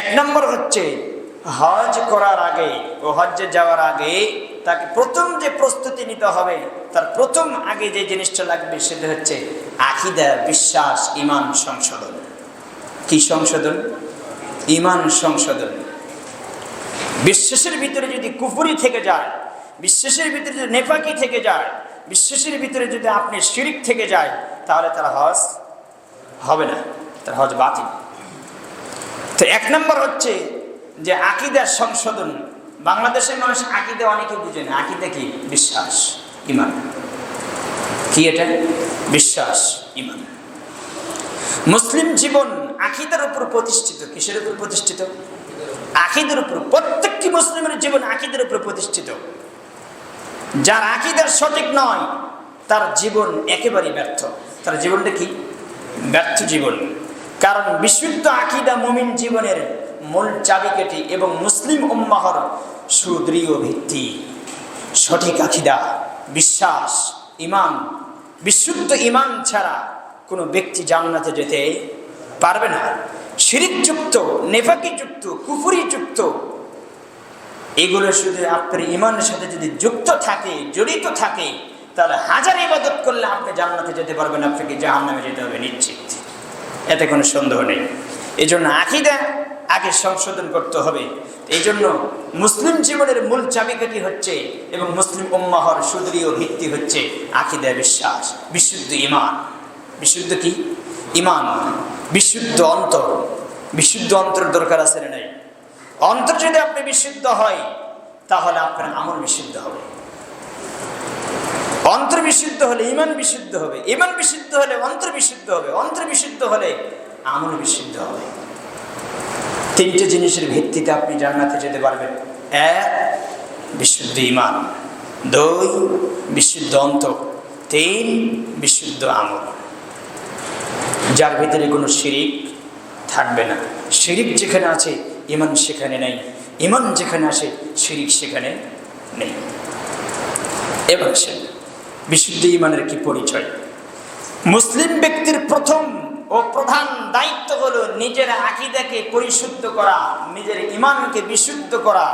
এক নম্বর হচ্ছে হজ করার আগে ও হজ্জে যাওয়ার আগে তাকে প্রথম যে প্রস্তুতি নিতে হবে, তার প্রথম আগে যে জিনিসটা লাগবে সেটা হচ্ছে আকিদা, বিশ্বাস ইমান সংশোধন। কি সংশোধন? ইমান সংশোধন। বিশ্বাসের ভিতরে যদি কুফুরি থেকে যায়, বিশ্বাসের ভিতরে যদি নেফাকি থেকে যায়, বিশ্বাসের ভিতরে যদি আপনি শিরিক থেকে যায়, তাহলে তার হজ হবে না, তার হজ বাতিল। তো এক নম্বর হচ্ছে যে আকিদার সংশোধন। বাংলাদেশের মানুষ আকিদে অনেকে বুঝে না। আকিদে কি? বিশ্বাস, ইমান। কি এটা? বিশ্বাস, ইমান। মুসলিম জীবন আকিদার উপর প্রতিষ্ঠিত। কিসের উপর প্রতিষ্ঠিত? আকিদের উপর। প্রত্যেকটি মুসলিমের জীবন আকিদের উপর প্রতিষ্ঠিত। যার আকিদার সঠিক নয়, তার জীবন একেবারেই ব্যর্থ। তার জীবনটা কি? ব্যর্থ জীবন। কারণ বিশুদ্ধ আকিদা মুমিন জীবনের মূল চাবিকাঠি এবং মুসলিম উম্মাহর সুদৃঢ় ভিত্তি। সঠিক আকিদা, বিশ্বাস ইমান বিশুদ্ধ ইমান ছাড়া কোনো ব্যক্তি জান্নাতে যেতে পারবে না। শিরিকযুক্ত, নেফাকিযুক্ত, কুফুরিযুক্ত, এগুলো শুধু আপনার ইমানের সাথে যদি যুক্ত থাকে, জড়িত থাকে, তাহলে হাজার ইবাদত করলে আপনি জান্নাতে যেতে পারবেন, আপনাকে জাহান নামে যেতে হবে নিশ্চিত। এতে কোনো সন্দেহ নেই। এই জন্য আকিদা আগে সংশোধন করতে হবে। এই জন্য মুসলিম জীবনের মূল চাবিকাটি হচ্ছে এবং মুসলিম উম্মাহর সুদৃঢ় ভিত্তি হচ্ছে আকিদা বিশ্বাস, বিশুদ্ধ ইমান বিশুদ্ধ কি? ইমান বিশুদ্ধ অন্তর। বিশুদ্ধ অন্তর দরকার আছে না নাই? অন্তর যদি আপনি বিশুদ্ধ হয়, তাহলে আপনার আমল বিশুদ্ধ হবে। অন্তর বিশুদ্ধ হলে ইমান বিশুদ্ধ হবে, ইমান বিশুদ্ধ হলে অন্তর বিশুদ্ধ হবে, অন্তর বিশুদ্ধ হলে আমল বিশুদ্ধ হবে। তিনটে জিনিসের ভিত্তিতে আপনি জান্নাতে যেতে পারবেন। এক, বিশুদ্ধ ইমান। দুই, বিশুদ্ধ অন্তর। তিন, বিশুদ্ধ আমল। যার ভিতরে কোনো শিরিক থাকবে না। শিরিক যেখানে আছে, ইমান সেখানে নেই। ইমান যেখানে আসে, শিরিক সেখানে নেই। এবার আসেন। বিশুদ্ধ ইমানের কি পরিচয়? মুসলিম ব্যক্তির প্রথম ও প্রধান দায়িত্ব হলো নিজের আকিদাকে পরিশুদ্ধ করা, নিজের ইমানকে বিশুদ্ধ করা।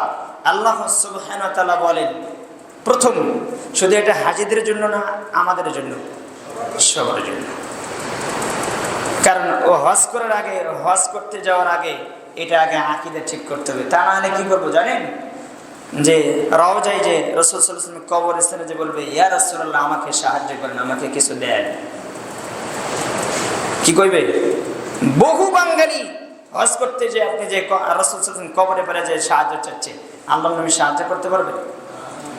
আল্লাহ ওয়া বলেন, প্রথম শুধু এটা হাজিদের জন্য না, আমাদের জন্য, সবার জন্য। কারণ ও হজ করার আগে, হজ করতে যাওয়ার আগে এটা আগে আকিদা ঠিক করতে হবে। তা না হলে কি করব জানেন? যে রওজাই যে রসুল সাল্লাম কবর স্থানে যে বলবে, ইয়া রসুল্লাহ আমাকে সাহায্য করেন, আমাকে কিছু দেন। কি কইবে? বহু বাঙালি হজ করতে যে আপনি যে রসুল সাল্লাম কবরে পরে যে সাহায্য চাচ্ছে আল্লাহ নবী সাহায্য করতে পারবে?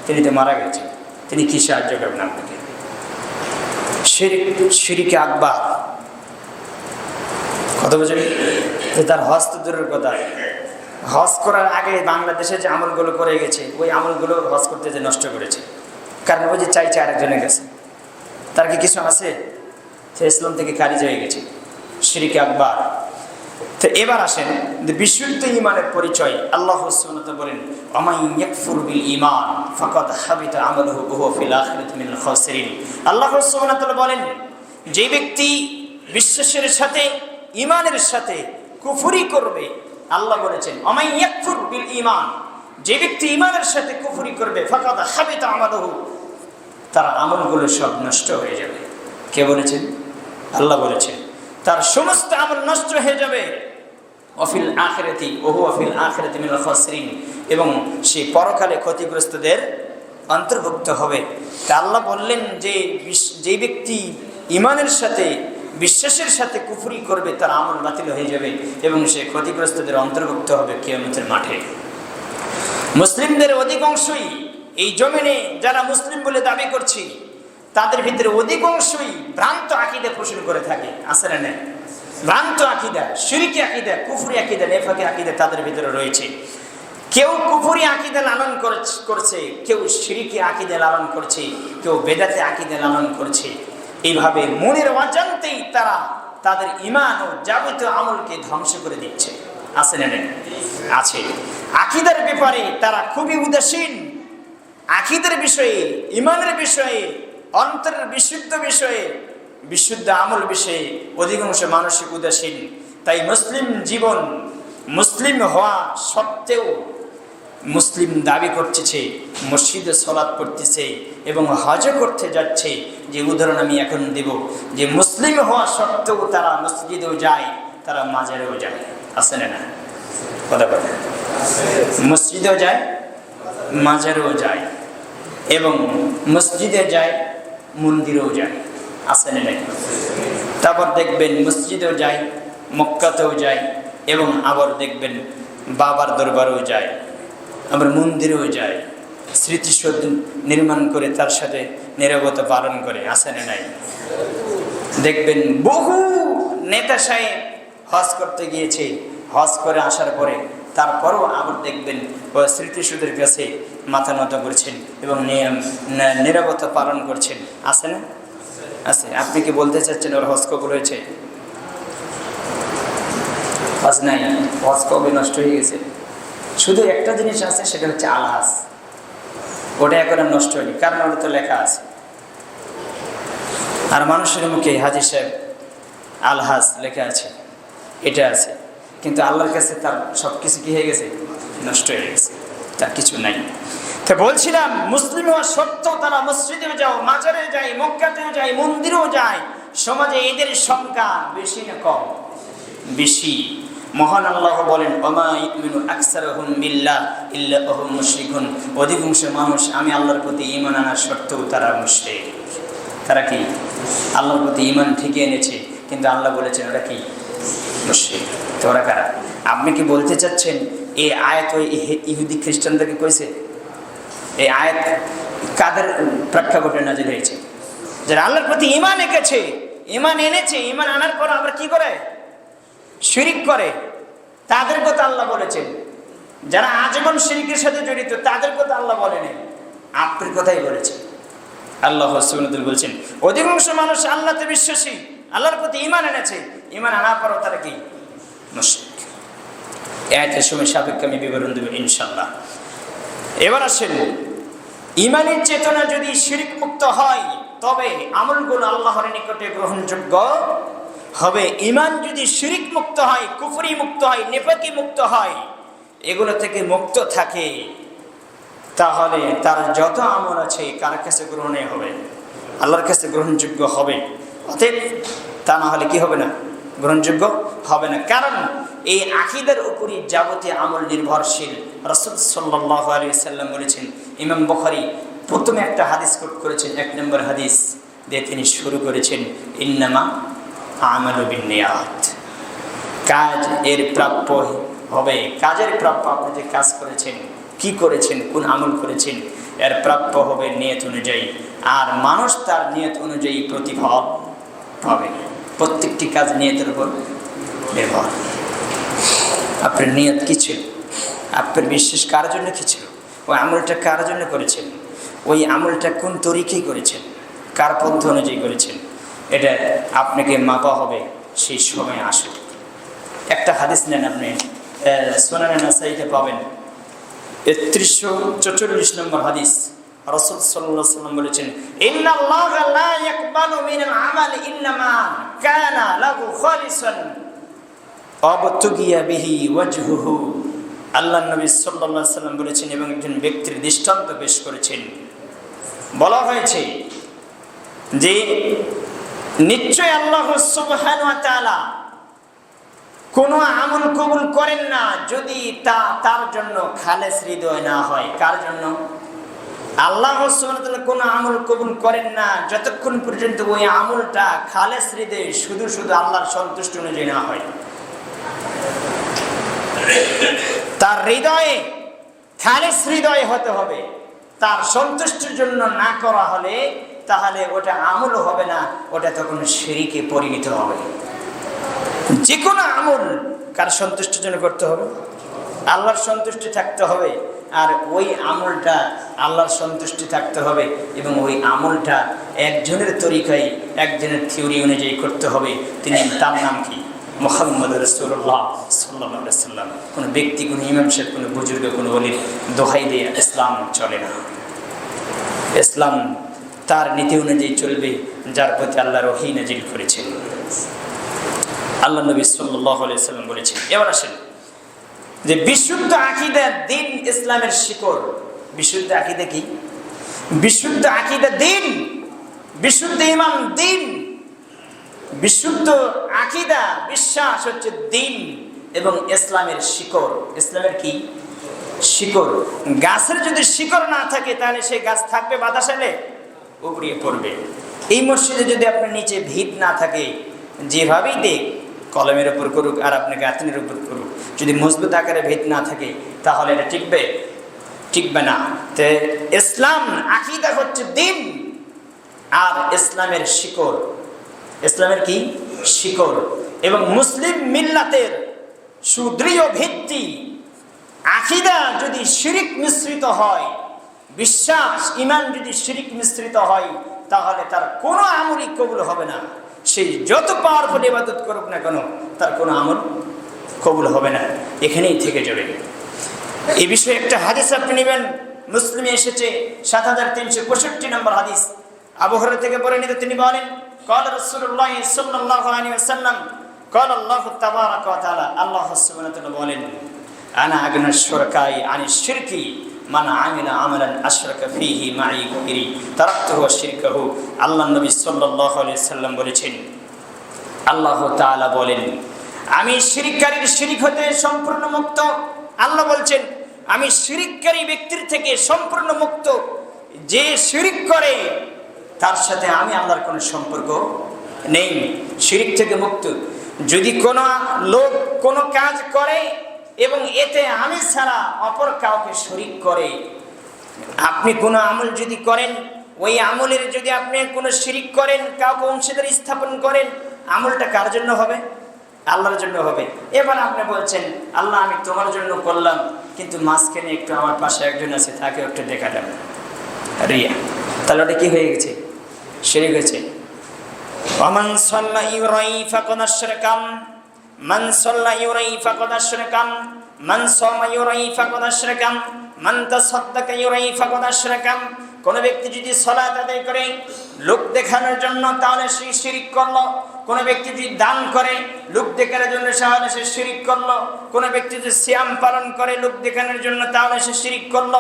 তিনি তো মারা গেছে। তিনি কি সাহায্য করবেন আপনাকে? শিরিকে আকবার। কত বোঝেন? যে তার হস্ত দূরের কথা। হজ করার আগে বাংলাদেশে যে আমলগুলো করে গেছে, ওই আমলগুলো হজ করতে যে নষ্ট করেছে। কারণ ওই যে চাইছে আরেকজনের কাছে। তার কি কিছু আছে? সে ইসলাম থেকে খারিজ হয়ে গেছে। শিরিকে আকবার। তো এবার আসেন বিশুদ্ধ ইমানের পরিচয় আল্লাহ বলেন খাসিরিন। আল্লাহ বলেন, যে ব্যক্তি বিশ্বাসের সাথে, ইমানের সাথে কুফরি করবে আল্লাহ বলেছেন ইয়াকফুর বিল ঈমান। যে ব্যক্তি ইমানের সাথে কুফুরি করবে ফাঁকা ফাকাদ হাবিতা আমালুহু, তার আমলগুলো সব নষ্ট হয়ে যাবে। কে বলেছেন? আল্লাহ বলেছেন, তার সমস্ত আমল নষ্ট হয়ে যাবে। অফিল আখেরাতি, ওহু অফিল আখেরাতি মিনাল খাসরিন, এবং সে পরকালে ক্ষতিগ্রস্তদের অন্তর্ভুক্ত হবে। তা আল্লাহ বললেন যে যে ব্যক্তি ইমানের সাথে বিশ্বাসের সাথে কুফুরি করবে, তার আমল বাতিল হয়ে যাবে এবং সে ক্ষতিগ্রস্তদের অন্তর্ভুক্ত হবে কিয়ামতের মাঠে। মুসলিমদের অধিকাংশই এই জমিনে, যারা মুসলিম বলে দাবি করছি, তাদের ভিতরে অধিকাংশই ভ্রান্ত আকিদা পোষণ করে থাকে। আছে না নেই? ভ্রান্ত আকিদা শিরিকি আকিদা, কুফরি আকিদা, নেফাকি আকিদা তাদের ভিতরে রয়েছে। কেউ কুফরি আকিদা লালন করছ- কেউ শিরিকি আকিদা লালন করছে, কেউ বেদাতে আকিদা লালন করছে। এইভাবে মনের অজান্তেই তারা তাদের ইমান ও যাবতীয় আমলকে ধ্বংস করে দিচ্ছে। আছে না আছে। আকিদার ব্যাপারে তারা খুবই উদাসীন। আকিদের বিষয়ে ইমানের বিষয়ে, অন্তরের বিশুদ্ধ বিষয়ে, বিশুদ্ধ আমল বিষয়ে অধিকাংশ মানসিক উদাসীন। তাই মুসলিম জীবন মুসলিম হওয়া সত্ত্বেও মুসলিম দাবি করতেছে মসজিদে সলাৎ করতেছে এবং হজও করতে যাচ্ছে, যে উদাহরণ আমি এখন দেব, যে মুসলিম হওয়া সত্ত্বেও তারা মসজিদেও যায়, তারা মাজারেও যায়। আসে না না? কথা কথা মসজিদেও যায়, মাজারেও যায় এবং মসজিদে যায়, মন্দিরেও যায়। আসে না তারপর দেখবেন মসজিদেও যায়, মক্কাতেও যায় এবং আবার দেখবেন বাবার দরবারেও যায়। আবার মন্দিরেও যায় স্মৃতিসৌধ নির্মাণ করে তার সাথে নিরবতা পালন করে আসে না নাই? দেখবেন বহু নেতা সাহেব হজ করতে গিয়েছে। হজ করে আসার পরে তারপরও আবার দেখবেন ও স্মৃতিসৌধের কাছে মাথা নত করছেন এবং নিরবতা পালন করছেন। আছে না? আছে। আপনি কি বলতে চাচ্ছেন ওর হজ কবুল হয়েছে? হজ নাই। হজ কবে নষ্ট হয়ে গেছে? শুধু একটা জিনিস আছে, সেটা হচ্ছে আলহাস। ওটা এখন নষ্ট হয়নি, কারণ ওটা তো লেখা আছে। আর মানুষের মুখে হাজির সাহেব আলহাস লেখা আছে, এটা আছে। কিন্তু আল্লাহর কাছে তার সব কিছু কি হয়ে গেছে? নষ্ট হয়ে গেছে, তার কিছু নাই। তো বলছিলাম, মুসলিম হওয়া সত্ত্বেও তারা মসজিদেও যাও মাজারে যায়, মক্কাতেও যায়, মন্দিরেও যায়। সমাজে এদের সংখ্যা বেশি না কম? বেশি। মহান আল্লাহ বলেন অধিকাংশ মানুষ, আমি আল্লাহর প্রতি ঈমান আনার সত্ত্বেও তারা মুশরিক। তারা কি? আল্লাহর প্রতি ঈমান ঠিকই এনেছে, কিন্তু আল্লাহ বলেছেন, ওরা কি? মুশরিক। তো ওরা কারা? আপনি কি বলতে চাচ্ছেন, এই আয়াত ওই ইহে- ইহুদি খ্রিস্টানদেরকে কইছে? এই আয়াত কাদের প্রেক্ষাপটে নাজিল হয়েছে? যারা আল্লাহর প্রতি ইমান এঁকেছে ইমান এনেছে ইমান আনার পর আবার কি করে? শিরিক করে, তাদের কথা আল্লাহ বলেছেন। যারা আজীবন শিরিকের সাথে জড়িত, তাদের কথা আল্লাহ বলেনি। আপনার কথাই বলেছেন। আল্লাহ সুবহানাহু বলছেন, অধিকাংশ মানুষ আল্লাহতে বিশ্বাসী, আল্লাহর প্রতি ইমান এনেছে। ইমান আনার পরও তারা কি? মুশরিক। এর সময় সাপেক্ষে আমি বিবরণ দেবো ইনশাল্লাহ এবার আসেন ইমানের চেতনা যদি শিরিক মুক্ত হয়, তবে আমলগুলো আল্লাহর নিকটে গ্রহণযোগ্য হবে ইমান যদি শিরিক মুক্ত হয়, কুফরি মুক্ত হয়, নেপাকি মুক্ত হয়, এগুলো থেকে মুক্ত থাকে, তাহলে তার যত আমল আছে, কার কাছে গ্রহণে হবে? আল্লাহর কাছে গ্রহণযোগ্য হবে। অতএব তা না হলে কি হবে না? গ্রহণযোগ্য হবে না। কারণ এই আকিদার উপরই যাবতীয় আমল নির্ভরশীল। রসদ সাল্লাহ আলী সাল্লাম বলেছেন, ইমাম বখারি প্রথমে একটা হাদিস কোট করেছেন, এক নম্বর হাদিস দিয়ে তিনি শুরু করেছেন, ইন্নামা আমাল বিনিয়াত। কাজ এর প্রাপ্য হবে। কাজের প্রাপ্য আপনি যে কাজ করেছেন, কি করেছেন, কোন আমল করেছেন, এর প্রাপ্য হবে নিয়ত অনুযায়ী। আর মানুষ তার নিয়ত অনুযায়ী প্রতিফল পাবে। প্রত্যেকটি কাজ নিয়তের উপর নির্ভর। আপনার নিয়ত কি ছিল? আপনার বিশ্বাস কার জন্য কি ছিল? ওই আমলটা কার জন্য করেছেন? ওই আমলটা কোন তরিকেই করেছেন? কার পন্থ অনুযায়ী করেছেন? এটা আপনাকে মাপা হবে, সেই সময় আসুক একটা হাদিস নেন আপনি সোনানে নাসাইতে পাবেন। একত্রিশশো চৌচল্লিশ নম্বর হাদিস। রসুল সাল্লাহ সাল্লাম বলেছেন আল্লাহ নবী সাল্লাল্লাহু সাল্লাম বলেছেন, এবং একজন ব্যক্তির দৃষ্টান্ত পেশ করেছেন। বলা হয়েছে যে নিশ্চয় আল্লাহ কোনো আমল কবুল করেন না যদি তা তার জন্য খালেস হৃদয় না হয়। কার জন্য? আল্লাহ কোনো আমল কবুল করেন না যতক্ষণ পর্যন্ত ওই আমলটা খালেস হৃদয় শুধু শুধু আল্লাহর সন্তুষ্ট অনুযায়ী না হয়। তার হৃদয়ে খালেস হৃদয় হতে হবে। তার সন্তুষ্টির জন্য না করা হলে তাহলে ওটা আমল হবে না, ওটা তখন শিরিকে পরিণত হবে। যে কোনো আমল কার সন্তুষ্টির জন্য করতে হবে? আল্লাহর সন্তুষ্টি থাকতে হবে, আর ওই আমলটা আল্লাহর সন্তুষ্টি থাকতে হবে এবং ওই আমলটা একজনের তরিকায়, একজনের থিওরি অনুযায়ী করতে হবে। তিনি তার নাম কি? মোহাম্মদ রসুল্লাহ সাল্লাহ সাল্লাম কোনো ব্যক্তি, কোনো ইমাম সাহেব, কোনো বুজুর্গ, কোনো বলির দোহাই দিয়ে ইসলাম চলে না। ইসলাম তার নীতি অনুযায়ী চলবে, যার প্রতি আল্লাহ রহি নাজিল করেছেন। আল্লাহ নবী সাল্লাম বলেছেন, এবার আসেন। যে বিশুদ্ধ আকিদা দিন ইসলামের শিকড়। বিশুদ্ধ আকিদা কি? বিশুদ্ধ আকিদা দিন, বিশুদ্ধ ইমাম দিন, বিশুদ্ধ আকিদা, বিশ্বাস হচ্ছে দিন এবং ইসলামের শিকড়। ইসলামের কি? শিকড়। গাছের যদি শিকড় না থাকে, তাহলে সেই গাছ থাকবে বাতাসালে উপড়িয়ে পড়বে। এই মসজিদে যদি আপনার নিচে ভিত না থাকে, যেভাবেই দেখ, কলমের উপর করুক আর আপনাকে আতনের উপর করুক, যদি মজবুত আকারে ভিত না থাকে, তাহলে এটা টিকবে? টিকবে না। তে ইসলাম আকিদা হচ্ছে দিন আর ইসলামের শিকড়। ইসলামের কি? শিকড়। এবং মুসলিম মিল্লাতের সুদৃঢ় ভিত্তি আকিদা যদি শিরিক মিশ্রিত হয় বিশ্বাস ইমান যদি শিরিক মিশ্রিত হয় তাহলে তার কোনো আমলই কবুল হবে না সেই যত পাওয়ারফুল ইবাদত করুক না কেন তার কোনো আমল কবুল হবে না এখানেই থেকে যাবে এই বিষয়ে একটা হাদিস আপনি নেবেন মুসলিমে এসেছে সাত হাজার তিনশো পঁয়ষট্টি নম্বর হাদিস আবহাওয়া থেকে পরিণত তিনি বলেন قال رسول الله صلى الله عليه وسلم قال الله تبارك وتعالى الله سبحانه وتعالى বলেন انا اغنى الشركاء عن الشرك মান আমিলা আমলান মাই আল্লাহ সাল্লাম বলেছেন, আল্লাহ বলেন, আমি শিরিককারীর শিরিক হতে সম্পূর্ণ মুক্ত। আল্লাহ বলছেন, আমি ব্যক্তির থেকে সম্পূর্ণ মুক্ত। যে শিরিক করে, তার সাথে আমি আল্লাহর কোনো সম্পর্ক নেই। শিরিক থেকে মুক্ত। যদি কোনো লোক কোনো কাজ করে এবং এতে আমি ছাড়া অপর কাউকে শরিক করে। আপনি কোনো আমল যদি করেন, ওই আমলের যদি আপনি কোনো শিরিক করেন, কাউকে অংশীদার স্থাপন করেন, আমলটা কার জন্য হবে? আল্লাহর জন্য হবে। এবার আপনি বলছেন, আল্লাহ, আমি তোমার জন্য করলাম, কিন্তু মাঝখানে একটু আমার পাশে একজন আছে তাকে একটু দেখা যাবে রিয়া তাহলে ওটা কি হয়ে গেছে? সেরে গেছে অমান সন্না ইউরাই ফাকনাশ্রকাম মান সাল্লা ইউরাই ফাকাদ আশরাকাম, মান সামা ইউরাই ফাকাদ আশরাকাম, মান তাসাদ্দাকা ইউরাই ফাকাদ আশরাকাম। কোন ব্যক্তি যদি সলাত আদায় করে, লোক দেখানোর জন্য তাহলে সে শিরিক করল। কোন ব্যক্তি যদি দান করে, লোক দেখানোর জন্য তাহলে সে শিরিক করল। কোন ব্যক্তি যদি শ্যাম পালন করে, লোক দেখানোর জন্য তাহলে সে শিরিক করল।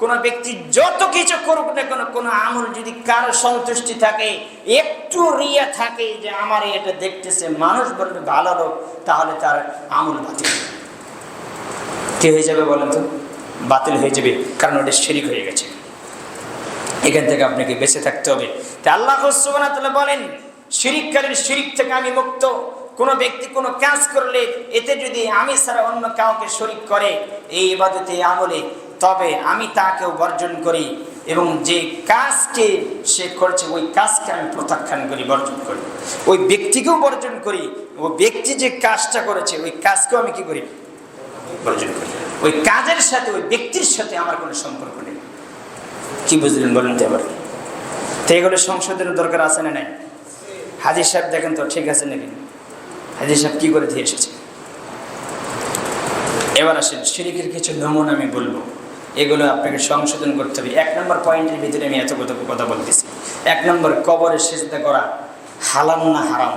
কোন ব্যক্তি যত কিছু করুক না কোনো কোনো আমল যদি কার সন্তুষ্টি থাকে, একটু রিয়া থাকে যে আমার এটা দেখতেছে, মানুষ বলবে ভালো লোক, তাহলে তার আমল বাতিল। কে হয়ে যাবে বলেন তো? বাতিল হয়ে যাবে, কারণ ওটা শিরিক হয়ে গেছে। এখান থেকে আপনাকে বেঁচে থাকতে হবে। তা আল্লাহ বলেন শিরিককারীর শিরিক থেকে আমি মুক্ত। কোনো ব্যক্তি কোনো কাজ করলে এতে যদি আমি ছাড়া অন্য কাউকে শরিক করে, এই ইবাদতে আমলে, তবে আমি তাকেও বর্জন করি এবং যে কাজকে সে করছে, ওই কাজকে আমি প্রত্যাখ্যান করি, বর্জন করি। ওই ব্যক্তিকেও বর্জন করি, ও ব্যক্তি যে কাজটা করেছে, ওই কাজকেও আমি কি করি? বর্জন করি। ওই কাজের সাথে, ওই ব্যক্তির সাথে আমার কোনো সম্পর্ক নেই। কি বুঝলেন বলেন তো এবার। তো এগুলো সংশোধনের দরকার আছে না নাই? হাজির সাহেব দেখেন তো, ঠিক আছে নাকি? হাজির সাহেব কি করে দিয়ে এসেছে? এবার আসেন শিরিকের কিছু নমুনা আমি বলব। এগুলো আপনাকে সংশোধন করতে হবে। এক নম্বর পয়েন্টের ভিতরে আমি এত কথা কথা বলতেছি। এক নম্বর, কবরে সেজদা করা হালাম না হারাম?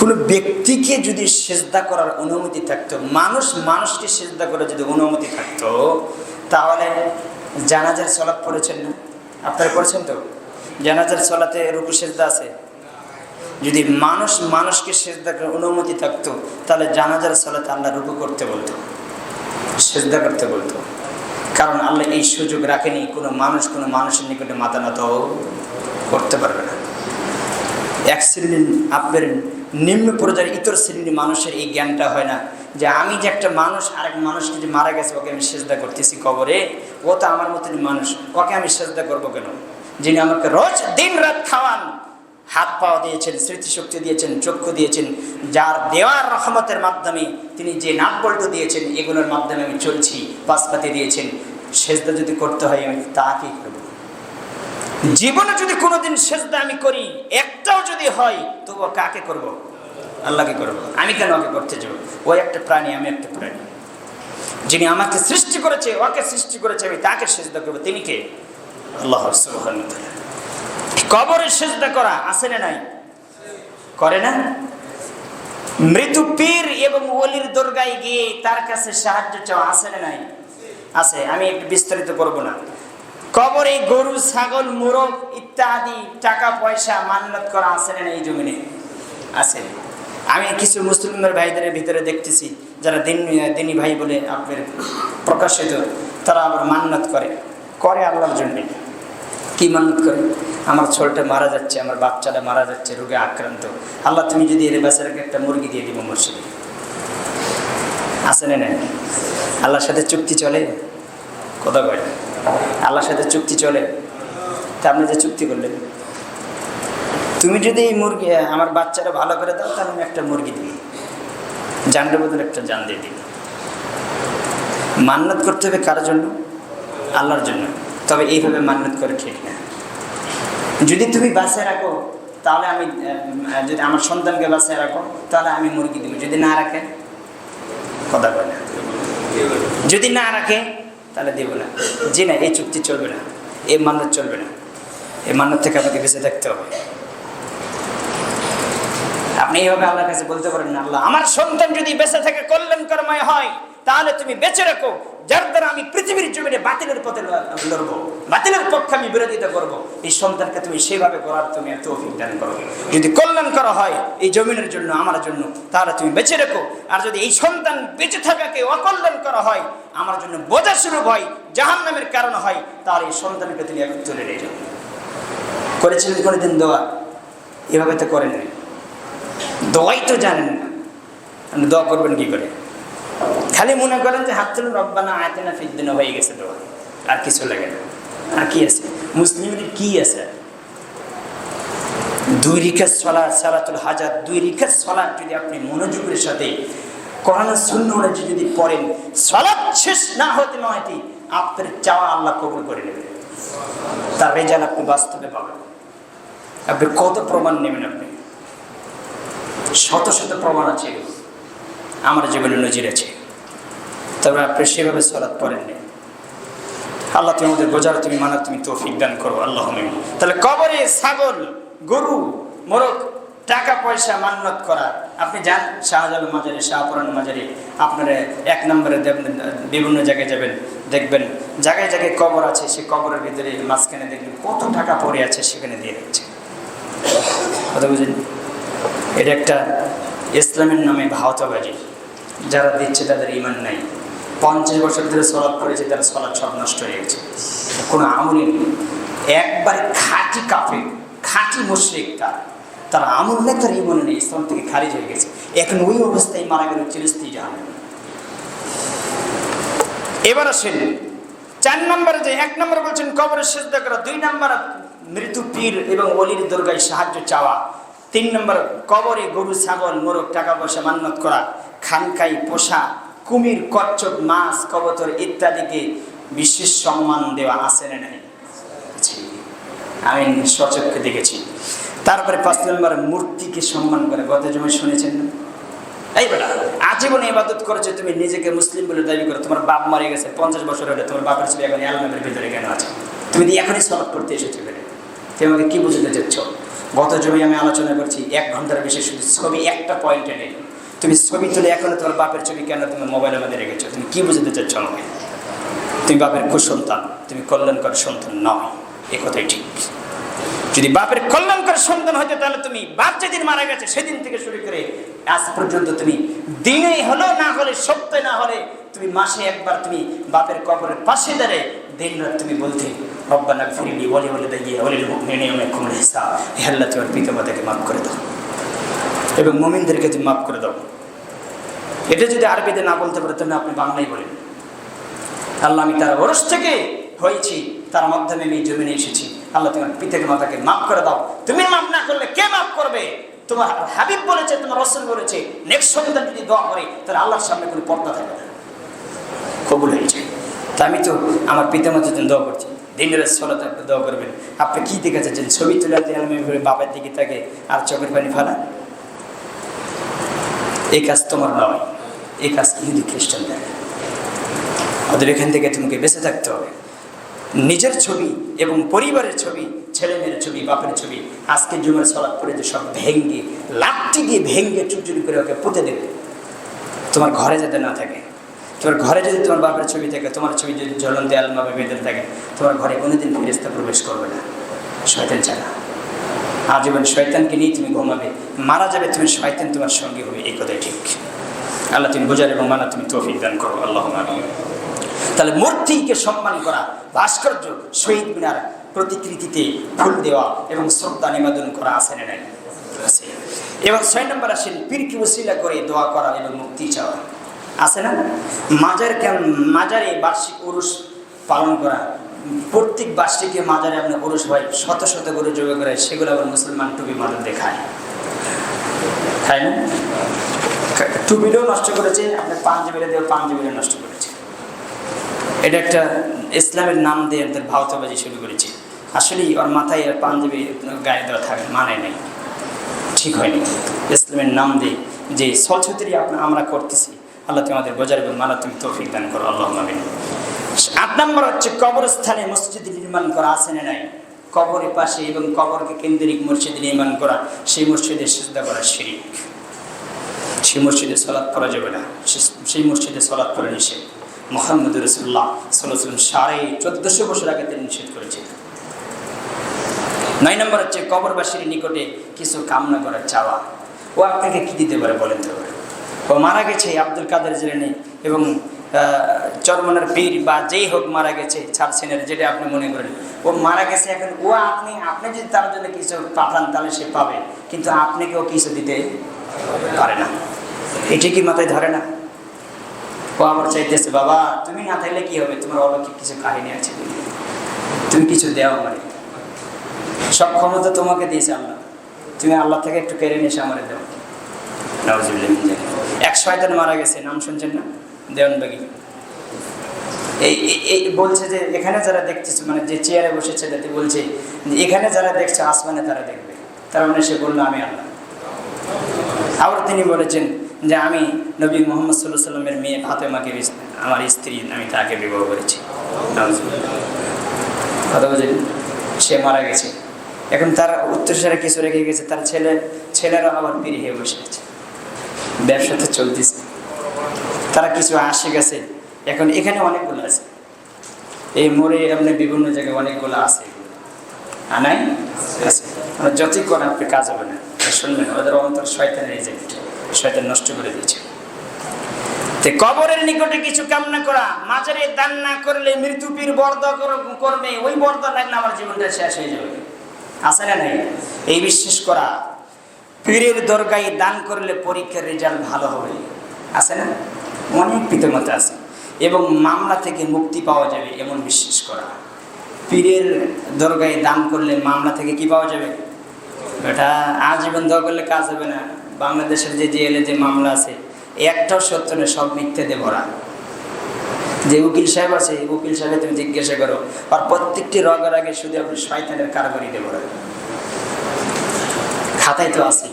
কোনো ব্যক্তিকে যদি সেজদা করার অনুমতি থাকতো, মানুষ মানুষকে সেজদা করার যদি অনুমতি থাকতো তাহলে জানাজার সলাপ পড়েছেন না? আপনারা পড়েছেন তো? জানাজার সলাতে রুকু সেজদা আছে? যদি মানুষ মানুষকে সেজদা করার অনুমতি থাকতো, তাহলে জানাজার সলাতে আল্লাহ রুকু করতে বলতো, সেজদা করতে বলতো। কারণ আল্লাহ এই সুযোগ রাখেনি, কোনো মানুষ কোনো মানুষের নিকটে মাথা নত করতে পারবে না। শ্রেণির আপনার নিম্ন পর্যায়ের ইতর শ্রেণির মানুষের এই জ্ঞানটা হয় না। যে আমি যে একটা মানুষ, আরেক মানুষকে যে মারা গেছে, ওকে আমি সেজদা করতেছি কবরে, ও তো আমার মতনই মানুষ, ওকে আমি সেজদা করব কেন? যিনি আমাকে রোজ দিন রাত খাওয়ান, হাত পাওয়া দিয়েছেন, স্মৃতিশক্তি দিয়েছেন, চক্ষু দিয়েছেন, যার দেওয়ার রহমতের মাধ্যমে তিনি যে নাট বল্টু দিয়েছেন, এগুলোর মাধ্যমে আমি চলছি, পাশপাতি দিয়েছেন। সেজদা যদি করতে হয় আমি তাকেই করব। জীবনে যদি কোনোদিন সেজদা আমি করি, একটাও যদি হয়, তবুও কাকে করব? আল্লাহকে করব। আমি কেন ওকে করতে যাব? ওই একটা প্রাণী, আমি একটা প্রাণী। যিনি আমাকে সৃষ্টি করেছে, ওকে সৃষ্টি করেছে, আমি তাকে সেজদা করব। তিনি কে? আল্লাহ। কবরে সেজদা করা আছে না নাই? করে না? মৃত্যু পীর এবং ওলির দুর্গায় গিয়ে তার কাছে সাহায্য চাওয়া আছে না নাই? আছে, আমি একটু বিস্তারিত করব না। কবরে গরু, ছাগল, মোরগ ইত্যাদি টাকা, পয়সা মান্যত করা আছে না এই জমিনে? আছে। আমি কিছু মুসলিমের ভাইদের ভিতরে দেখতেছি, যারা দিন, দিনী ভাই বলে আপনার প্রকাশিত, তারা আবার মান্যত করে। করে আল্লাহর জন্য। কি মানত করে? আমার ছোটটা মারা যাচ্ছে, আমার বাচ্চাটা মারা যাচ্ছে, রোগে আক্রান্ত। আল্লাহ, তুমি যদি এর বেচারাকে একটা মুরগি দিয়ে দিব মসজিদে। আছে না আল্লাহর সাথে চুক্তি চলে? কথা কয় আল্লাহর সাথে চুক্তি চলে। তা আপনি যে চুক্তি করলেন। তুমি যদি এই মুরগি, আমার বাচ্চাটা ভালো করে দাও, তাহলে আমি একটা মুরগি দিই। জানলে বদলে একটা জান দিয়ে দিই। মান্নত করতে হবে কার জন্য? আল্লাহর জন্য। তবে এইভাবে মান্যত করে ঠিক না। যদি তুমি বাসায় রাখো, তাহলে আমি যদি আমার সন্তানকে বাসায় রাখো, তাহলে আমি মুরগি দিব। যদি না রাখে, কথা বলে যদি না রাখে তাহলে দেবো না। জি না, এই চুক্তি চলবে না, এই মান্যত চলবে না। এই মান্যত থেকে আপনাকে বেঁচে থাকতে হবে। আপনি এইভাবে আল্লাহর কাছে বলতে পারেন না, আল্লাহ, আমার সন্তান যদি বেঁচে থেকে কল্যাণকরময় হয়, তাহলে তুমি বেঁচে রাখো। যার দ্বারা আমি পৃথিবীর জমিনে বাতিলের পথে লড়বো। বাতিলের পক্ষে আমি বিরোধিতা করব। এই সন্তানকে তুমি সেভাবে করার তুমি এত অভিজ্ঞান করো। যদি কল্যাণ করা হয়, এই জমিনের জন্য, আমার জন্য, তাহলে তুমি বেঁচে রেখো। আর যদি এই সন্তান বেঁচে থাকাকে অকল্যাণ করা হয়, আমার জন্য বোঝা শুরু হয় জাহান নামের কারণ হয়, তাহলে এই সন্তানকে তুমি এখন তুলে যাও। করেছিলেন কোনোদিন দোয়া? এভাবে তো করেন দোয়াই তো জানেন না। দোয়া করবেন কি করে? খালি মনে করেন যে হাত তুলুন রব্বানা আয়তেনা ফিদ্দিন হয়ে গেছে দোয়া আর কিছু লাগে না। আর কি আছে? মুসলিমের কি আছে? দুই রিখাত সলা সালাতুল হাজার, দুই রিখাত সলাৎ যদি আপনি মনোযোগের সাথে কোরআনের শূন্য অনুযায়ী যদি পড়েন সলাৎ শেষ না হতে না হতে আপনার চাওয়া আল্লাহ কবুল করে নেবেন। তার রেজাল্ট আপনি বাস্তবে পাবেন। আপনি কত প্রমাণ নেবেন আপনি? শত শত প্রমাণ আছে। আমার জীবনে নজির আছে। তবে আপনি সেভাবে সলাৎ পড়েননি আল্লাহ তুমি আমাদের বোঝার, তুমি মানা তুমি তৌফিক দান করো, আল্লাহ তাহলে কবরে ছাগল, গরু, মোরগ, টাকা পয়সা মান্যত করা, আপনি যান শাহজালাল মাজারে, শাহপুরান মাজারে, আপনারা এক নম্বরে বিভিন্ন জায়গায় যাবেন, দেখবেন জায়গায় জায়গায় কবর আছে, সেই কবরের ভিতরে মাঝখানে দেখবেন কত টাকা পড়ে আছে সেখানে দিয়ে দিচ্ছে। কথা বুঝেন? এটা একটা ইসলামের নামে ভাওতাবাজি। যারা দিচ্ছে তাদের ইমান নাই। পঞ্চাশ বছর ধরে সলাপ করেছে তারা সলাপ সব নষ্ট হয়ে গেছে। কোনো আমলই নেই। একবার খাঁটি কাফে খাঁটি মুশ্রিক তার। তার আমল নেই, তার ইমনে নেই, ইসলাম থেকে খারিজ হয়ে গেছে। এখন ওই অবস্থায় মারা গেল চিরস্তি জাহান এবার আসেন, চার নম্বরে যে, এক নম্বর বলছেন, কবরের সেজদা করা। দুই নম্বর মৃত্যু পীর এবং অলির দুর্গায় সাহায্য চাওয়া। তিন নম্বর কবরে গরু, ছাগল, মোরগ, টাকা পয়সা মান্যত করা। খানকাই পোষা কুমির, কচ্ছপ, মাছ, কবতর ইত্যাদিকে বিশেষ সম্মান দেওয়া আছে না নাই? আমি সচক্ষে দেখেছি। তারপরে পাঁচ নম্বর, মূর্তিকে সম্মান করে। গত জমি শুনেছেন এই বেটা, আজীবন ইবাদত করেছে, তুমি নিজেকে মুসলিম বলে দাবি করো। তোমার বাপ মারা গেছে, পঞ্চাশ বছর হলে। তোমার বাপের ছবি এখন অ্যালবামের ভিতরে কেন আছে? তুমি তো এখনই সলভ করতে এসেছ তুমি আমাকে কি বুঝতে চাচ্ছ? গত জমি আমি আলোচনা করছি, এক ঘণ্টার বেশি শুধু ছবি, একটা পয়েন্টে নেই। তুমি ছবি তুলে এখনও তোমার বাপের ছবি কেন তুমি মোবাইলের মধ্যে রেখেছো? তুমি কি বুঝতে চাচ্ছ আমাকে? তুমি বাপের কুসন্তান, তুমি কল্যাণকর সন্তান নয়। এ কথাই ঠিক। যদি বাপের কল্যাণকর সন্তান হতো তাহলে তুমি বাপ যেদিন মারা গেছে সেদিন থেকে শুরু করে আজ পর্যন্ত তুমি দিনে হলো, না হলে সপ্তাহে না হলে তুমি মাসে একবার তুমি বাপের কবরের পাশে দাঁড়ে দিন রাত তুমি বলতে, রব্বানা ফিরিলি ওলি ওলি দাঁড়িয়ে মুমিনে অনেক কুমড়ে হিসাব হে আল্লাহ, তোমার পিতা মাতাকে মাফ করে দাও। এবং মমিনদেরকে তুমি মাফ করে দাও। এটা যদি আরবিতে না বলতে পারে, তাহলে আপনি বাংলায় বলেন। আল্লাহ, আমি তার ওরস থেকে হয়েছি, তার মাধ্যমে আমি জমিনে এসেছি। আল্লাহ, তোমার পিতাকে, মাতাকে মাফ করে দাও। তুমি মাফ না করলে কে মাফ করবে? তোমার হাবিব বলেছে, তোমার রসুল বলেছে নেক্সট সন্তান যদি দোয়া করে, তাহলে আল্লাহর সামনে কোনো পর্দা থাকে না। কবুল হয়েছে তা আমি তো আমার পিতা মাতার জন্য দোয়া করছি। দিনের সলাতে আপনি দোয়া করবেন। আপনি কি দেখে যাচ্ছেন? ছবি তুলে আমি বাবার দিকে থাকে আর চোখের পানি ফালা। এই কাজ তোমার নয়, এই কাজ ইহুদি খ্রিস্টান দেয় ওদের এখান থেকে তোমাকে বেঁচে থাকতে হবে। নিজের ছবি এবং পরিবারের ছবি ছেলে মেয়ের ছবি, বাপের ছবি, আজকে জুমের সলাপ করে যে সব ভেঙ্গে, লাঠি দিয়ে ভেঙ্গে চুরচুরি করে ওকে পুঁতে দেবে। তোমার ঘরে যাতে না থাকে, তোমার ঘরে যদি তোমার বাপের ছবি থাকে, তোমার ছবি যদি জ্বলন দেয়ালভাবে বেঁধে থাকে, তোমার ঘরে কোনোদিন ফেরেস্তা প্রবেশ করবে না। শয়তান ছাড়া। আজীবন শয়তানকে নিয়ে তুমি ঘুমাবে, মারা যাবে, তুমি শয়তান তোমার সঙ্গে হবে, এই কথাই ঠিক। আল্লাহ তুমি বোঝার এবং মানা তুমি তৌফিক দান করো আল্লাহ তাহলে মূর্তিকে সম্মান করা, ভাস্কর্য, শহীদ মিনার প্রতিকৃতিতে ফুল দেওয়া এবং শ্রদ্ধা নিবেদন করা আছে না নাই? আছে। এবং ছয় নম্বর আসেন, পীরকে উসিলা করে দোয়া করা এবং মুক্তি চাওয়া। আছে না? মাজার মাজারে বার্ষিক উরুষ পালন করা প্রত্যেক বার্ষিকে মাজারে আপনার উরুষ হয় শত শত গরু জবে করে সেগুলো আবার মুসলমান টুপি মাদক দেখায় তাই না? টুপিটাও নষ্ট করেছে আপনার পাঞ্জাবিরা দিয়ে পাঞ্জাবিরা নষ্ট করেছে। এটা একটা ইসলামের নাম দিয়ে ওদের ভাওতাবাজি শুরু করেছে। আসলেই ওর মাথায় আর পাঞ্জাবি গায়ে দেওয়া থাকে মানে নেই। ঠিক হয়নি। ইসলামের নাম দিয়ে যে আপনার আমরা করতেছি, আল্লাহ তুমি আমাদের বোঝার এবং মালা তুমি তৌফিক দান করো আল্লাহ নবীন আট নম্বর হচ্ছে কবরস্থানে মসজিদ নির্মাণ করা আছে না নাই? কবরের পাশে এবং কবরকে কেন্দ্রিক মসজিদ নির্মাণ করা, সেই মসজিদে সিদ্ধা করা শিরিক। সেই মসজিদে সলাৎ করা যাবে না। সেই মসজিদে সলাৎ করা নিষেধ। মোহাম্মদ রসুল্লাহ সাল্লাম সাড়ে চোদ্দশো বছর আগে তিনি নিষেধ করেছেন নয় নম্বর হচ্ছে কবরবাসীর নিকটে কিছু কামনা করার চাওয়া। ও আপনাকে কি দিতে পারে বলেন তো? ও মারা গেছে আব্দুল কাদের জেলেনে এবং চরমনের পীর বা যেই হোক মারা গেছে ছাড়ছেনের যেটা আপনি মনে করেন। ও মারা গেছে এখন, ও আপনি আপনি যদি তার জন্য কিছু পাঠান, তাহলে সে পাবে। কিন্তু আপনাকেও কিছু দিতে পারে না। এটি কি মাথায় ধরে না? ও আবার চাইতেছে, বাবা, তুমি না থাকলে কি হবে? তোমার অলৌকিক কিছু কাহিনী আছে তুমি কিছু দেওয়া মানে সব ক্ষমতা তোমাকে দিয়েছে আল্লাহ। তুমি আল্লাহ থেকে একটু কেড়ে নিয়ে এসে আমার দেওয়া এক শয়তান মারা গেছে, নাম শুনছেন না? দেওয়ানবাগি এই বলছে যে এখানে যারা দেখতেছে মানে যে চেয়ারে বসে ছেলেটি বলছে এখানে যারা দেখছে, আসমানে তারা দেখবে। তার মানে সে বলল, আমি আল্লাহ। আবার তিনি বলেছেন যে, আমি নবী মোহাম্মদ সাল্লাহ সাল্লামের মেয়ে ফাতেমাকে, আমার স্ত্রী, আমি তাকে বিবাহ করেছি। সে মারা গেছে। এখন তার উত্তরসারে কিছু রেখে গেছে, তার ছেলে ছেলেরা আবার হয়ে বসে আছে। ব্যবসা তো চলতেছে। তারা কিছু আসে গেছে। এখন এখানে অনেকগুলো আছে। এই মোড়ে আপনি বিভিন্ন জায়গায় অনেকগুলো আছে। আনাই যতই করেন আপনি কাজ হবে না শুনবেন ওদের অন্তর শয়তানের এজেন্ট শয়তান নষ্ট করে দিয়েছে। কবরের নিকটে কিছু কামনা করা, মাজারে দান না করলে মৃত্যু পীর বর্দ কর- করবে। ওই বর্দ লাগলে আমার জীবনটা শেষ হয়ে যাবে। আছে না নাই? এই বিশ্বাস করা, পীরের দরগায় দান করলে পরীক্ষার রেজাল্ট ভালো হবে। আছে না? অনেক পিতামাতা আছে। এবং মামলা থেকে মুক্তি পাওয়া যাবে এমন বিশ্বাস করা। পীরের দরগায় দান করলে মামলা থেকে কি পাওয়া যাবে? এটা আজীবন দোয়া করলে কাজ হবে না। বাংলাদেশের যে জেলে যে মামলা আছে, একটাও সত্য নয়, সব মিথ্যেতে ভরা যে উকিল সাহেব আছে উকিল সাহেব তুমি জিজ্ঞাসা করো, আর প্রত্যেকটি রগের আগে শুধু আপনি শয়তানের কারবারিতে ভরা খাতায় তো আছে।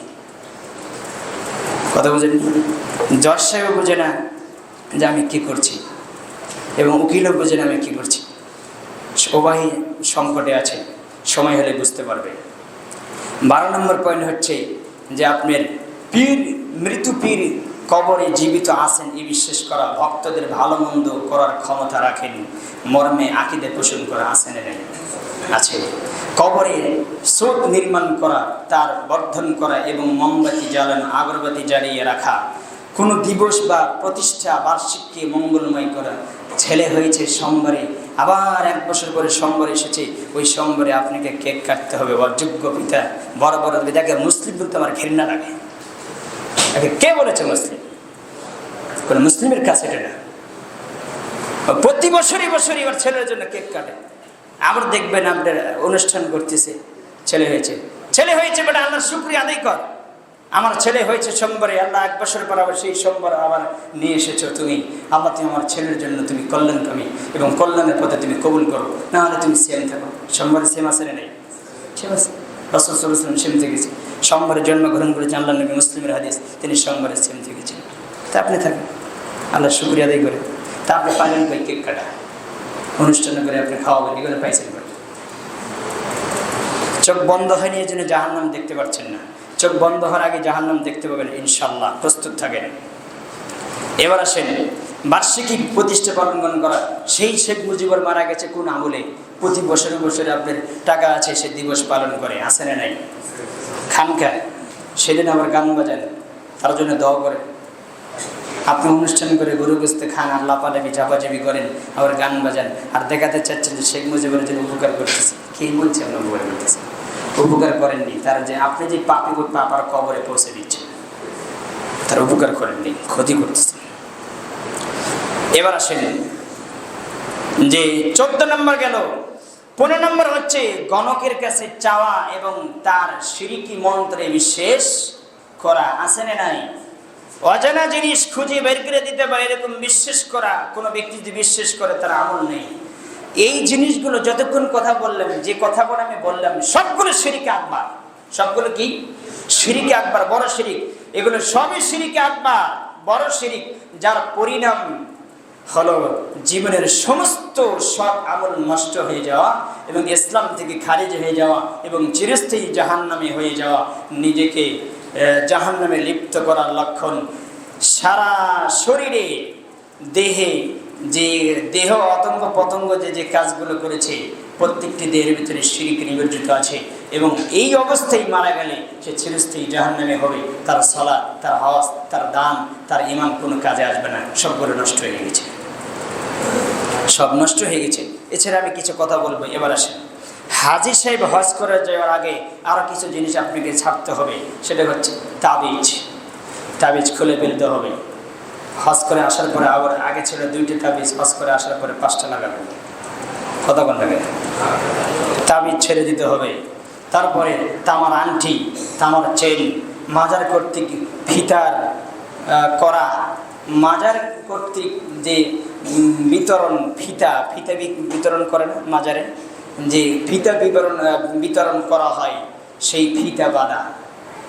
কথা বুঝেন? জজ সাহেব বুঝে না। যে আমি কী করছি? এবং উকিলও বোঝে আমি কী করছি? সবাই সংকটে আছে, সময় হলে বুঝতে পারবে। বারো নম্বর পয়েন্ট হচ্ছে যে আপনার পীর, মৃত্যু পীর কবরে জীবিত আছেন এই বিশ্বাস করা, ভক্তদের ভালো মন্দ করার ক্ষমতা রাখেন, মর্মে আকিদে পোষণ করা নেই? আছে। কবরে স্রোত নির্মাণ করা, তার বর্ধন করা এবং মোমবাতি জ্বালানো, আগরবাতি জ্বালিয়ে রাখা কোনো দিবস বা প্রতিষ্ঠা বার্ষিককে মঙ্গলময় করা। ছেলে হয়েছে সোমবারে, আবার এক বছর পরে সোমবার এসেছে, ওই সোমবারে আপনাকে কেক কাটতে হবে অযোগ্য পিতা, বড় বড় পিতাকে মুসলিম বলতে আমার ঘৃণা লাগে। একে কে বলেছে মুসলিম? কোনো মুসলিমের কাছে এটা না। প্রতি বছরই বছরই এবার ছেলের জন্য কেক কাটে। আবার দেখবেন আপনার অনুষ্ঠান করতেছে, ছেলে হয়েছে। ছেলে হয়েছে বেটা আল্লাহ শুক্রিয়া আদায় কর। আমার ছেলে হয়েছে সোমবারে, আল্লাহ এক বছর পর আবার সেই সোমবার আবার নিয়ে এসেছ তুমি। আল্লাহ, তুমি আমার ছেলের জন্য তুমি কল্যাণকামী এবং কল্যাণের পথে তুমি কবুল করো। না হলে তুমি সেম থাকো। সোমবারে সেম আছে নেই? সেম আছে। রসুল সাল্লাম সেম থেকেছে। সোমবারে জন্মগ্রহণ করেছে আল্লাহ নবী মুসলিমের হাদিস, তিনি সোমবারে সেম থেকেছেন। তা আপনি থাকেন। আল্লাহ শুক্রিয়া আদায় করে তা আপনি পাইলেন কই? কেক কাটা। অনুষ্ঠান করে আপনি খাওয়াবেন, এগুলো পাইছেন চোখ বন্ধ হয়নি, এই জন্য জাহান্নাম দেখতে পাচ্ছেন না। চোখ বন্ধ হওয়ার আগে জাহান্নাম দেখতে পাবেন ইনশাল্লাহ প্রস্তুত থাকেন। এবার আসেন বার্ষিকী প্রতিষ্ঠা পালন করা সেই শেখ মুজিবর মারা গেছে কোন আমলে? প্রতি বছরে বছরে আপনার টাকা আছে, সে দিবস পালন করে আসে না নাই? খানকা, সেদিন আবার গান বাজান তার জন্য দোয়া করে। আপনি অনুষ্ঠান করে গরু গুস্তে খান আর লাপালাপি চাপাচাপি করেন, আবার গান বাজান। আর দেখাতে চাচ্ছেন যে শেখ মুজিবুর জন্য উপকার করতেছে। কে বলছে আপনার উপকার করতেছে? উপকার করেননি। তার যে আপনি যে পাপি করতে পাপার কবরে পৌঁছে দিচ্ছেন, তার উপকার করেননি, ক্ষতি করতেছে। এবার আসেন, যে চোদ্দ নম্বর গেল, পনেরো নম্বর হচ্ছে গণকের কাছে চাওয়া এবং তার সিরিকি মন্ত্রে বিশ্বাস করা, আছে না নাই? অজানা জিনিস খুঁজে বের করে দিতে পারে, এরকম বিশ্বাস করা, কোনো ব্যক্তি যদি বিশ্বাস করে, তার আমল নেই। এই জিনিসগুলো যতক্ষণ কথা বললাম, যে কথাগুলো আমি বললাম, সবগুলো সিরিকে আকবার। সবগুলো কি? সিরিকে আকবার, বড় শিরিক। এগুলো সবই সিরিকে আকবার, বড় শিরিক, যার পরিণাম হলো জীবনের সমস্ত সব আমল নষ্ট হয়ে যাওয়া এবং ইসলাম থেকে খারিজ হয়ে যাওয়া এবং চিরস্থায়ী জাহান্নামে হয়ে যাওয়া, নিজেকে জাহান্নামে লিপ্ত করার লক্ষণ সারা শরীরে, দেহে যে দেহ অতঙ্গ পতঙ্গ যে যে কাজগুলো করেছে, প্রত্যেকটি দেহের ভিতরে শিরিক নিবজ্জিত আছে এবং এই অবস্থায় মারা গেলে সে চিরস্থায়ী জাহান্নামে হবে। তার সলা তার হওয়াজ তার দান, তার ইমান কোনো কাজে আসবে না। সবগুলো নষ্ট হয়ে গেছে। সব নষ্ট হয়ে গেছে। এছাড়া আমি কিছু কথা বলব। এবার আসেন। হাজি সাহেব হজ করে যাওয়ার আগে আরও কিছু জিনিস আপনাকে ছাড়তে হবে। সেটা হচ্ছে তাবিজ। তাবিজ খুলে ফেলতে হবে। হজ করে আসার পরে আবার আগে ছিল দুইটি তাবিজ, হজ করে আসার পরে পাঁচটা লাগাবে কতক্ষণ লাগে তাবিজ ছেড়ে দিতে হবে। তারপরে তামার আংটি, তামার চেন মাজার কর্তৃক ফিতার করা, মাজার কর্তৃক যে বিতরণ ফিতা ফিতা বিতরণ করে না, মাজারে, যে ফিতা বিতরণ বিতরণ করা হয়, সেই ফিতা বাঁধা।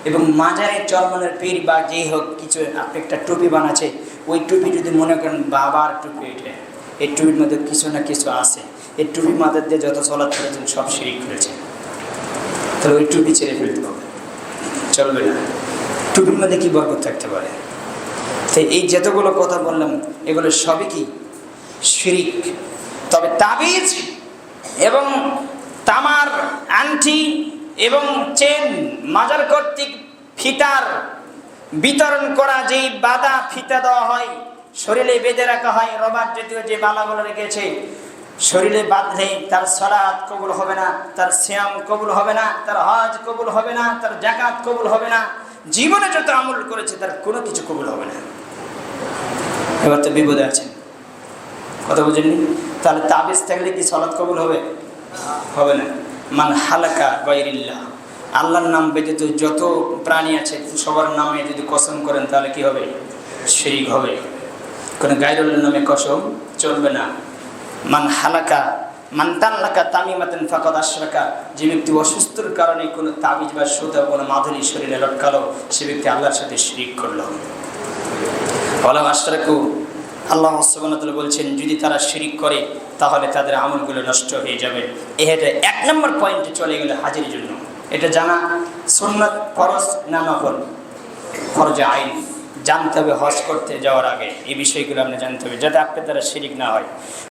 এবং মাজারে চরমানের পীর বা যেই হোক কিছু, আপনি একটা টুপি বানাচ্ছে ওই টুপি যদি মনে করেন বাবার টুপি, এটা, এই টুপির মধ্যে কিছু না কিছু আছে। এই টুপি মাথার দিয়ে যত চলার করেছেন, সব শিরিক করেছে তাহলে ওই টুপি ছেড়ে ফেলতে হবে। চলবে না। টুপির মধ্যে কি বরকত থাকতে পারে? তো এই যতগুলো কথা বললাম, এগুলো সবই কি? শিরিক। তবে তাবিজ এবং তামার আংটি এবং চেন, মাজার কর্তৃক ফিতার বিতরণ করা যেই বাদা ফিতা দেওয়া হয়, শরীরে বেঁধে রাখা হয়, রবার জাতীয় যে বালাগুলো রেখেছে, শরীরে বাঁধলে তার সরাত কবুল হবে না, তার শ্যাম কবুল হবে না, তার হজ কবুল হবে না, তার জাকাত কবুল হবে না, জীবনে যত আমল করেছে তার কোনো কিছু কবুল হবে না। এবার তো বিপদে আছেন। কথা বুঝেননি? তাহলে তাবিজ থাকলে কি সলাৎ কবুল হবে? হবে না। মান হালাকা বাইরিল্লাহ আল্লাহর নাম ব্যতীত যত প্রাণী আছে, সবার নামে যদি কসম করেন, তাহলে কি হবে? শিরিক হবে। কোনো গাইরুল্লার নামে কসম চলবে না। মান হালাকা, মান তাল্লাকা তামিমাতেন ফাকাদ আশরাকা, যে ব্যক্তি অসুস্থর কারণে কোনো তাবিজ বা সুতা কোনো মাধুরী শরীরে লটকালো, সে ব্যক্তি আল্লাহর সাথে শিরিক করল। ওলাম আশরাকু, আল্লাহ সুবহানাহু বলছেন, যদি তারা শিরিক করে, তাহলে তাদের আমলগুলো নষ্ট হয়ে যাবে। এটা এক নম্বর পয়েন্টে চলে গেলে হাজির জন্য। এটা জানা, সুন্নত ফরজ না নফল? ফরজে আইন। জানতে হবে হজ করতে যাওয়ার আগে। এই বিষয়গুলো আপনি জানতে হবে, যাতে আপনার দ্বারা শিরিক না হয়।